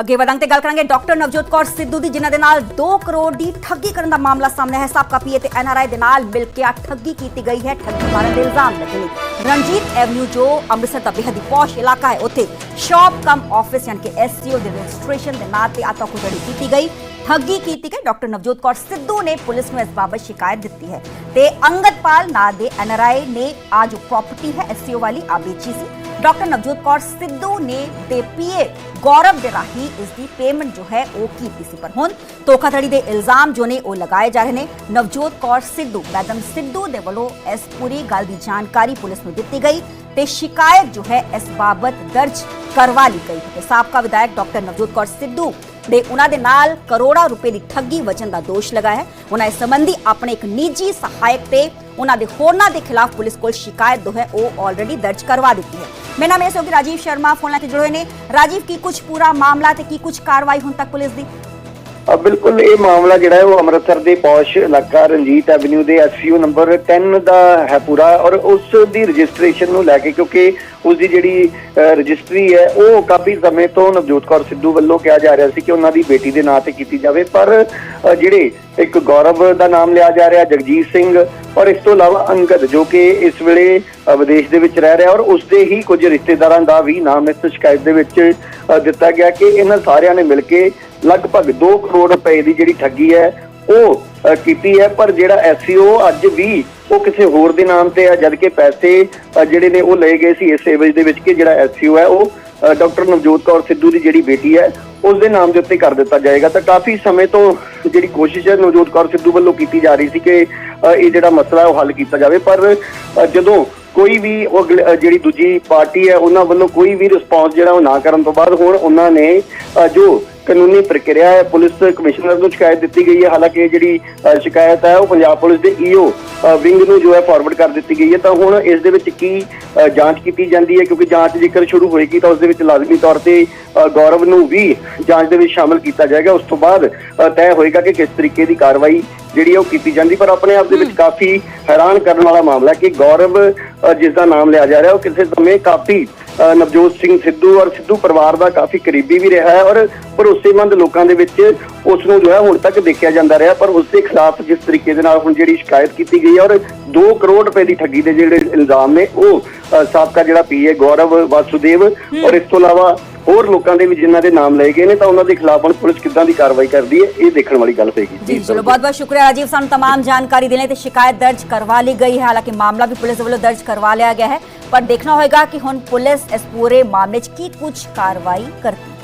ਅੱਗੇ ਵਧਾਂਗੇ ਤੇ ਗੱਲ ਕਰਾਂਗੇ ਡਾਕਟਰ ਨਵਜੋਤ ਕੌਰ ਸਿੱਧੂ ਦੀ, ਜਿਨ੍ਹਾਂ ਦੇ ਨਾਲ 2 ਕਰੋੜ ਦੀ ਠੱਗੀ ਕਰਨ ਦਾ ਮਾਮਲਾ ਸਾਹਮਣੇ ਹੈ ਸਾਬਕਾ ਪੀਏ ਤੇ ਐਨਆਰਆਈ ਦੇ ਨਾਲ ਮਿਲ ਕੇ ਆ ਠੱਗੀ ਕੀਤੀ ਗਈ ਹੈ। ਠੱਗੀ ਮਾਰਨ ਦੇ ਇਲਜ਼ਾਮ ਲੱਗੇ ਨੇ। ਰਣਜੀਤ ਐਵਨਿਊ ਜੋ ਅੰਮ੍ਰਿਤਸਰ ਦਾ ਬੇਹੱਦ ਪੌਸ਼ ਇਲਾਕਾ ਹੈ, ਉੱਥੇ ਸ਼ਾਪ ਕਮ ਆਫਿਸ ਯਾਨੀ ਕਿ ਐਸਸੀਓ ਦੇ ਰਜਿਸਟ੍ਰੇਸ਼ਨ ਦੇ ਨਾਂ ਤੇ ਆਤਾਖੁਦੜੀ ਕੀਤੀ ਗਈ। ਠੱਗੀ ਕੀਤੀ ਗਈ। ਡਾਕਟਰ ਨਵਜੋਤ ਕੌਰ ਸਿੱਧੂ ਨੇ ਪੁਲਿਸ ਨੂੰ ਇਸ ਬਾਬਤ ਸ਼ਿਕਾਇਤ ਦਿੱਤੀ ਹੈ। ਤੇ ਅੰਗਦਪਾਲ ਨਾਂ ਦੇ ਐਨਆਰਆਈ ਨੇ ਆ ਜੋ ਪ੍ਰਾਪਰਟੀ ਹੈ ਐਸਸੀਓ ਵਾਲੀ ਆ ਵੇਚੀ ਸੀ। ਡਾਕਟਰ ਨਵਜੋਤ ਕੌਰ ਸਿੱਧੂ ਨੇ ਤੇ ਪੀਏ ਗੌਰਵ ਦੇ ਰਾਹੀਂ ਇਸ ਦੀ ਪੇਮੈਂਟ ਜੋ ਹੈ ਉਹ ਕੀਤੀ ਸੀ। ਪਰ ਹੁਣ ਧੋਖਾਧੜੀ ਦੇ ਇਲਜ਼ਾਮ ਜੋ ਨੇ ਉਹ ਲਗਾਏ ਜਾ ਰਹੇ ਨੇ। ਨਵਜੋਤ ਕੌਰ ਸਿੱਧੂ, ਮੈਡਮ ਸਿੱਧੂ ਦੇ ਵੱਲੋਂ ਇਸ ਪੂਰੀ ਗੱਲ ਦੀ ਜਾਣਕਾਰੀ ਪੁਲਿਸ ਨੂੰ ਦਿੱਤੀ ਗਈ ਤੇ ਸ਼ਿਕਾਇਤ ਜੋ ਹੈ ਇਸ ਬਾਬਤ ਦਰਜ ਕਰਵਾ ਲਈ ਗਈ ਤੇ ਸਾਬਕਾ ਵਿਧਾਇਕ ਡਾਕਟਰ ਨਵਜੋਤ ਕੌਰ ਸਿੱਧੂ ਦੇ ਉਹਨਾਂ ਦੇ ਨਾਲ ਕਰੋੜਾਂ ਰੁਪਏ ਦੀ ਠੱਗੀ ਵਚਨ ਦਾ ਦੋਸ਼ ਲਗਾਇਆ ਹੈ। ਉਹਨਾਂ ਇਸ ਸੰਬੰਧੀ ਆਪਣੇ ਇੱਕ ਨਿੱਜੀ ਸਹਾਇਕ ਤੇ ਉਹਨਾਂ ਦੇ ਹੋਰਨਾਂ ਦੇ ਖਿਲਾਫ ਪੁਲਿਸ ਕੋਲ ਸ਼ਿਕਾਇਤ ਜੋ ਹੈ ਉਹ ਆਲਰੇਡੀ ਦਰਜ ਕਰਵਾ ਦਿੱਤੀ ਹੈ। ਮੇਰਾ ਨਾਮ ਹੈ ਸੋਗੀ ਰਾਜੀਵ ਸ਼ਰਮਾ, ਫੋਨ ਲਾਈਨ ਤੇ ਜੁੜੇ ਨੇ। ਰਾਜੀਵ, ਕੀ ਕੁਝ ਪੂਰਾ ਮਾਮਲਾ ਤੇ ਕੀ ਕੁਝ ਕਾਰਵਾਈ ਹੁਣ ਤੱਕ ਪੁਲਿਸ ਦੀ? ਬਿਲਕੁਲ ਇਹ ਮਾਮਲਾ ਜਿਹੜਾ ਹੈ ਉਹ ਅੰਮ੍ਰਿਤਸਰ ਦੇ ਪੌਸ਼ ਇਲਾਕਾ ਰਣਜੀਤ ਐਵਨਿਊ ਦੇ ਐਸਯੂ ਨੰਬਰ 10 ਦਾ ਹੈ ਪੂਰਾ ਔਰ ਉਸ ਦੀ ਰਜਿਸਟ੍ਰੇਸ਼ਨ ਨੂੰ ਲੈ ਕੇ ਕਿਉਂਕਿ ਉਸ ਦੀ ਜਿਹੜੀ ਰਜਿਸਟਰੀ ਹੈ, ਉਹ ਕਾਫੀ ਸਮੇਂ ਤੋਂ ਨਵਜੋਤ ਕੌਰ ਸਿੱਧੂ ਵੱਲੋਂ ਕਿਹਾ ਜਾ ਰਿਹਾ ਸੀ ਕਿ ਉਹਨਾਂ ਦੀ ਬੇਟੀ ਦੇ ਨਾਂ ਤੇ ਕੀਤੀ ਜਾਵੇ। ਪਰ ਜਿਹੜੇ ਇੱਕ ਗੌਰਵ ਦਾ ਨਾਮ ਲਿਆ ਜਾ ਰਿਹਾ, ਜਗਜੀਤ ਸਿੰਘ ਔਰ ਇਸ ਤੋਂ ਇਲਾਵਾ ਅੰਗਦ, ਜੋ ਕਿ ਇਸ ਵੇਲੇ ਵਿਦੇਸ਼ ਦੇ ਵਿੱਚ ਰਹਿ ਰਿਹਾ ਔਰ ਉਸ ਦੇ ਹੀ ਕੁਝ ਰਿਸ਼ਤੇਦਾਰਾਂ ਦਾ ਵੀ ਨਾਮ ਇਸ ਸ਼ਿਕਾਇਤ ਦੇ ਵਿੱਚ ਦਿੱਤਾ ਗਿਆ ਕਿ ਇਹਨਾਂ ਸਾਰਿਆਂ ਨੇ ਮਿਲ ਕੇ ਲਗਭਗ 2 ਕਰੋੜ ਰੁਪਏ ਦੀ ਜਿਹੜੀ ਠੱਗੀ ਹੈ, ਉਹ ਕੀਤੀ ਹੈ, ਪਰ ਜਿਹੜਾ ਐਸਈਓ ਅੱਜ ਵੀ ਉਹ ਕਿਸੇ ਹੋਰ ਦੇ ਨਾਮ ਤੇ ਹੈ ਜਦ ਕਿ ਪੈਸੇ ਜਿਹੜੇ ਨੇ ਉਹ ਲਏ ਗਏ ਸੀ ਇਸ ਏਵਜ ਦੇ ਵਿੱਚ ਕਿ ਜਿਹੜਾ ਐਸਈਓ ਹੈ, ਉਹ ਡਾਕਟਰ ਨਵਜੋਤ ਕੌਰ ਸਿੱਧੂ ਦੀ ਜਿਹੜੀ ਬੇਟੀ ਹੈ, ਉਸ ਦੇ ਨਾਮ ਦੇ ਉੱਤੇ ਕਰ ਦਿੱਤਾ ਜਾਏਗਾ। ਤਾਂ ਕਾਫੀ ਸਮੇਂ ਤੋਂ ਜਿਹੜੀ ਕੋਸ਼ਿਸ਼ ਹੈ ਨਵਜੋਤ ਕੌਰ ਸਿੱਧੂ ਵੱਲੋਂ ਕੀਤੀ ਜਾ ਰਹੀ ਸੀ ਕਿ ਇਹ ਜਿਹੜਾ ਮਸਲਾ ਉਹ ਹੱਲ ਕੀਤਾ ਜਾਵੇ, ਪਰ ਜਦੋਂ ਕੋਈ ਵੀ ਉਹ ਜਿਹੜੀ ਦੂਜੀ ਪਾਰਟੀ ਹੈ, ਉਹਨਾਂ ਵੱਲੋਂ ਕੋਈ ਵੀ ਰਿਸਪੌਂਸ ਜਿਹੜਾ ਉਹ ਨਾ ਕਰਨ ਤੋਂ ਬਾਅਦ ਹੁਣ ਉਹਨਾਂ ਨੇ ਜੋ ਕਾਨੂੰਨੀ ਪ੍ਰਕਿਰਿਆ ਹੈ। ਪੁਲਿਸ ਕਮਿਸ਼ਨਰ ਨੂੰ ਸ਼ਿਕਾਇਤ ਦਿੱਤੀ ਗਈ ਹੈ। ਹਾਲਾਂਕਿ ਇਹ ਜਿਹੜੀ ਸ਼ਿਕਾਇਤ ਹੈ ਉਹ ਪੰਜਾਬ ਪੁਲਿਸ ਦੇ ਈਓ ਵਿੰਗ ਨੂੰ ਜੋ ਹੈ ਫਾਰਵਰਡ ਕਰ ਦਿੱਤੀ ਗਈ ਹੈ। ਤਾਂ ਹੁਣ ਇਸ ਦੇ ਵਿੱਚ ਕੀ ਜਾਂਚ ਕੀਤੀ ਜਾਂਦੀ ਹੈ? ਕਿਉਂਕਿ ਜਾਂਚ ਜੇਕਰ ਸ਼ੁਰੂ ਹੋਏਗੀ ਤਾਂ ਉਸ ਦੇ ਵਿੱਚ ਲਾਜ਼ਮੀ ਤੌਰ ਤੇ ਗੌਰਵ ਨੂੰ ਵੀ ਜਾਂਚ ਦੇ ਵਿੱਚ ਸ਼ਾਮਲ ਕੀਤਾ ਜਾਏਗਾ। ਉਸ ਤੋਂ ਬਾਅਦ ਤੈਅ ਹੋਏਗਾ ਕਿ ਕਿਸ ਤਰੀਕੇ ਦੀ ਕਾਰਵਾਈ ਜਿਹੜੀ ਉਹ ਕੀਤੀ ਜਾਂਦੀ ਪਰ ਆਪਣੇ ਆਪ ਦੇ ਵਿੱਚ ਕਾਫੀ ਹੈਰਾਨ ਕਰਨ ਵਾਲਾ ਮਾਮਲਾ ਕਿ ਗੌਰਵ ਜਿਸ ਦਾ ਨਾਮ ਲਿਆ ਜਾ ਰਿਹਾ ਉਹ ਕਿਸੇ ਸਮੇਂ ਕਾਫੀ ਨਵਜੋਤ ਸਿੰਘ ਸਿੱਧੂ ਔਰ ਸਿੱਧੂ ਪਰਿਵਾਰ ਦਾ ਕਾਫੀ ਕਰੀਬੀ ਵੀ ਰਿਹਾ ਹੈ ਔਰ ਭਰੋਸੇਮੰਦ ਲੋਕਾਂ ਦੇ ਵਿੱਚ ਉਸ ਨੂੰ ਜੋ ਹੈ ਹੁਣ ਤੱਕ ਦੇਖਿਆ ਜਾਂਦਾ ਰਿਹਾ ਪਰ ਉਸ ਦੇ ਖਿਲਾਫ ਜਿਸ ਤਰੀਕੇ ਦੇ ਨਾਲ ਹੁਣ ਜਿਹੜੀ ਸ਼ਿਕਾਇਤ ਕੀਤੀ ਗਈ ਹੈ ਔਰ 2 ਕਰੋੜ ਰੁਪਏ ਦੀ ਠੱਗੀ ਦੇ ਜਿਹੜੇ ਇਲਜ਼ਾਮ ਨੇ ਉਹ ਸਾਬਕਾ ਜਿਹੜਾ ਪੀਏ ਗੌਰਵ ਵਾਸੁਦੇਵ ਔਰ ਇਸ ਤੋਂ ਇਲਾਵਾ ਹੋਰ ਲੋਕਾਂ ਦੇ ਵੀ ਜਿਨ੍ਹਾਂ ਦੇ ਨਾਮ ਲਏ ਗਏ ਨੇ ਤਾਂ ਉਹਨਾਂ ਦੇ ਖਿਲਾਫ ਹੁਣ ਪੁਲਿਸ ਕਿੱਦਾਂ ਦੀ ਕਾਰਵਾਈ ਕਰਦੀ ਹੈ, ਇਹ ਦੇਖਣ ਵਾਲੀ ਗੱਲ ਹੋਏਗੀ ਜੀ, ਚਲੋ, ਬਹੁਤ ਬਹੁਤ ਸ਼ੁਕਰੀਆ ਰਾਜੀਵ ਸਾਨੂੰ ਤਮਾਮ ਜਾਣਕਾਰੀ ਦੇਣ ਲਈ ਤੇ ਸ਼ਿਕਾਇਤ ਦਰਜ ਕਰਵਾ ਲਈ ਗਈ ਹੈ। ਹਾਲਾਂਕਿ ਮਾਮਲਾ ਵੀ ਪੁਲਿਸ ਵੱਲੋਂ ਦਰਜ ਕਰਵਾ ਲਿਆ ਗਿਆ ਹੈ, ਪਰ ਦੇਖਣਾ ਹੋਏਗਾ ਕਿ ਹੁਣ ਪੁਲਿਸ ਇਸ ਪੂਰੇ ਮਾਮਲੇ 'ਚ ਕੀ ਕੁਝ ਕਾਰਵਾਈ ਕਰਦੀ